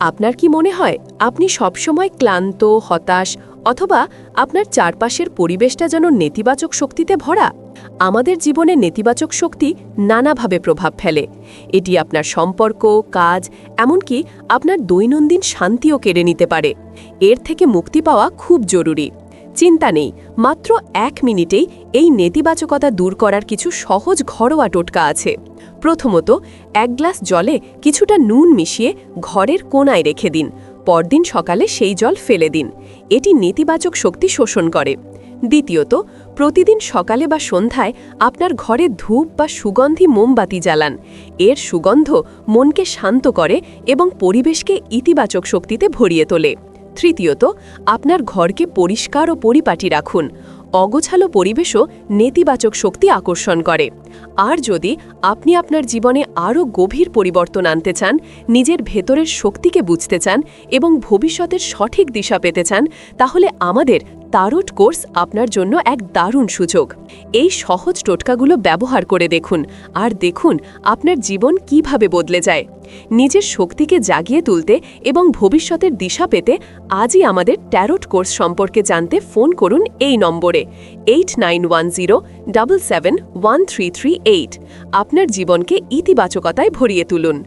আপনার কি মনে হয় আপনি সবসময় ক্লান্ত, হতাশ অথবা আপনার চারপাশের পরিবেশটা যেন নেতিবাচক শক্তিতে ভরা? আমাদের জীবনে নেতিবাচক শক্তি নানাভাবে প্রভাব ফেলে। এটি আপনার সম্পর্ক, কাজ, এমনকি আপনার দৈনন্দিন শান্তিও কেড়ে নিতে পারে। এর থেকে মুক্তি পাওয়া খুব জরুরি। চিন্তা নেই, মাত্র এক মিনিটেই এই নেতিবাচকতা দূর করার কিছু সহজ ঘরোয়া টোটকা আছে। প্রথমত, এক গ্লাস জলে কিছুটা নুন মিশিয়ে ঘরের কোনায় রেখে দিন, পরদিন সকালে সেই জল ফেলে দিন, এটি নেতিবাচক শক্তি শোষণ করে। দ্বিতীয়ত, প্রতিদিন সকালে বা সন্ধ্যায় আপনার ঘরে ধূপ বা সুগন্ধি মোমবাতি জ্বালান, এর সুগন্ধ মনকে শান্ত করে এবং পরিবেশকে ইতিবাচক শক্তিতে ভরিয়ে তোলে। তৃতীয়ত, আপনার ঘরকে পরিষ্কার ও পরিপাটি রাখুন। অগোছালো পরিবেশও নেতিবাচক শক্তি আকর্ষণ করে। আর যদি আপনি আপনার জীবনে আরও গভীর পরিবর্তন আনতে চান, নিজের ভেতরের শক্তিকে বুঝতে চান এবং ভবিষ্যতের সঠিক দিশা পেতে চান, তাহলে আমাদের তারট কোর্স আপনার জন্য এক দারুণ সুযোগ। এই সহজ টোটকাগুলো ব্যবহার করে দেখুন আর দেখুন আপনার জীবন কীভাবে বদলে যায়। নিজের শক্তিকে জাগিয়ে তুলতে এবং ভবিষ্যতের দিশা পেতে আজই আমাদের ট্যারোট কোর্স সম্পর্কে জানতে ফোন করুন এই নম্বরে। Eight nine one zero seven one three three eight. আপনার জীবনকে ইতিবাচকতায় ভরিয়ে তুলুন।